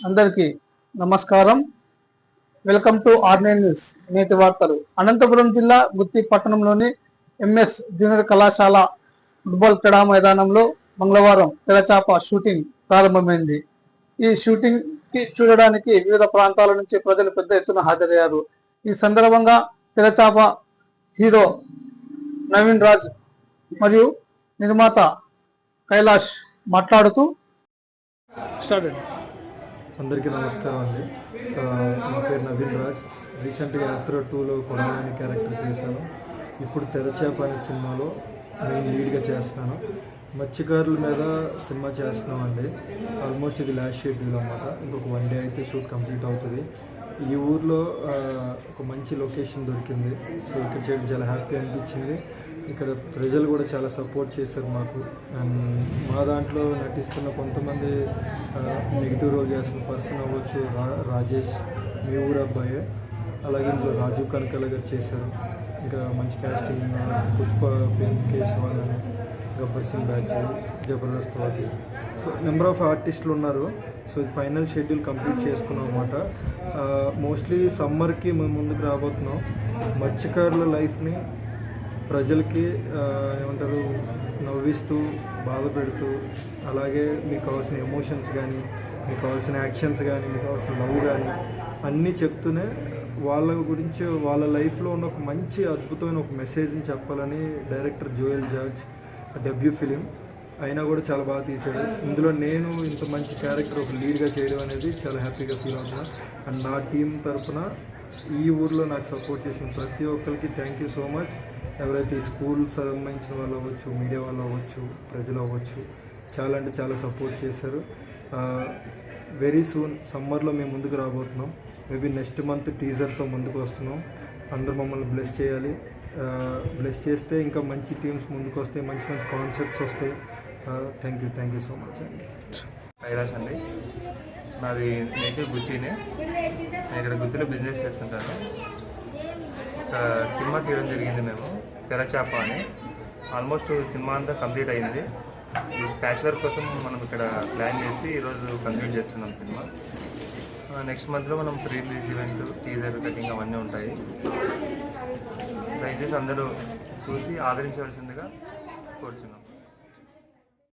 అందరికీ నమస్కారం. Welcome to ఆర్నైన్ news నేటి వార్తలు. అనంతపురం జిల్లా గుత్తి పట్టణంలోని ఎంఎస్ జూనియర్ కళాశాల ఫుట్బాల్ క్రీడా మైదానంలో మంగళవారం తెరచాప షూటింగ్ ప్రారంభమైంది. ఈ షూటింగ్కి చూడడానికి వివిధ ప్రాంతాల నుంచి ప్రజలు పెద్ద ఎత్తున హాజరయ్యారు. ఈ సందర్భంగా తెరచాప హీరో నవీన్ రాజ్ మరియు నిర్మాత కైలాష్ మాట్లాడుతూ స్టార్ట్ అందరికీ నమస్కారం అండి. నా పేరు నవీన్ రాజ్. రీసెంట్గా యాత్ర టూలో కొడవని క్యారెక్టర్ చేశాను. ఇప్పుడు తెరచేప అనే సినిమాలో మెయిన్ లీడ్గా చేస్తున్నాను. మత్స్యకారుల మీద సినిమా చేస్తున్నాం అండి ఆల్మోస్ట్ ఇది లాస్ట్ షెడ్యూల్ అనమాట ఇంకొక వన్ డే అయితే షూట్ కంప్లీట్ అవుతుంది. ఈ ఊర్లో ఒక మంచి లొకేషన్ దొరికింది. సో ఇక్కడ చేయడం చాలా హ్యాపీ అనిపించింది. ఇక్కడ ప్రజలు కూడా చాలా సపోర్ట్ చేశారు మాకు. అండ్ మా దాంట్లో నటిస్తున్న కొంతమంది నెగిటివ్ రోల్ చేస్తున్న పర్సన్ అవ్వచ్చు రా రాజేష్ మీ ఊరు అబ్బాయే. అలాగే ఇందులో రాజు కనకల గారు చేశారు. ఇంకా మంచి క్యాస్టింగ్ పుష్ప ఫిల్మ్ కేశవాన్ కానీ గబ్బర్ సింగ్ బ్యాచ్ జబర్దస్త్ వాళ్ళు సో నెంబర్ ఆఫ్ ఆర్టిస్టులు ఉన్నారు. సో ఇది ఫైనల్ షెడ్యూల్ కంప్లీట్ చేసుకున్నాం అనమాట మోస్ట్లీ సమ్మర్కి మేము ముందుకు రాబోతున్నాం. మత్స్యకారుల లైఫ్ని ప్రజలకి ఏమంటారు నవ్విస్తూ బాధ పెడుతూ అలాగే మీకు కావాల్సిన ఎమోషన్స్ కానీ మీకు కావాల్సిన యాక్షన్స్ కానీ మీకు కావాల్సిన లవ్ కానీ అన్నీ చెప్తూనే వాళ్ళ గురించి వాళ్ళ లైఫ్లో ఉన్న ఒక మంచి అద్భుతమైన ఒక మెసేజ్ని చెప్పాలని director Joel George debut film అయినా కూడా చాలా బాగా తీశాడు. ఇందులో నేను ఇంత మంచి క్యారెక్టర్ ఒక లీడ్గా చేయడం అనేది చాలా హ్యాపీగా ఫీల్ అవుతున్నాను అండ్ నా టీం తరఫున ఈ ఊర్లో నాకు సపోర్ట్ చేసిన ప్రతి ఒక్కరికి థ్యాంక్ యూ సో మచ్ ఎవరైతే స్కూల్ సంబంధించిన వాళ్ళు అవ్వచ్చు మీడియా వాళ్ళు అవ్వచ్చు ప్రజలు అవ్వచ్చు చాలా అంటే చాలా సపోర్ట్ చేశారు. వెరీ సూన్ సమ్మర్లో మేము ముందుకు రాబోతున్నాం. మేబీ నెక్స్ట్ మంత్ టీజర్తో ముందుకు వస్తున్నాం. అందరూ మమ్మల్ని బ్లెస్ చేయాలి. బ్లెస్ చేస్తే ఇంకా మంచి టీమ్స్ ముందుకు వస్తాయి మంచి మంచి కాన్సెప్ట్స్ వస్తాయి. Thank you thank you so much అండి. కైలాస్ అండి. నాది నేటివ్ గుత్తినే. నేను ఇక్కడ గుత్తిలో బిజినెస్ చేస్తుంటాను. సినిమా తీయడం జరిగింది మేము తెరచాప అని. ఆల్మోస్ట్ సినిమా అంతా కంప్లీట్ అయింది. ప్యాచ్ వర్క్ కోసం మనం ఇక్కడ ప్లాన్ చేసి ఈరోజు కంప్లీట్ చేస్తున్నాం సినిమా. నెక్స్ట్ మంత్లో మనం pre release event teaser cutting అవన్నీ ఉంటాయి. దయచేసి అందరూ చూసి ఆదరించవలసిందిగా కోరుచున్నాం.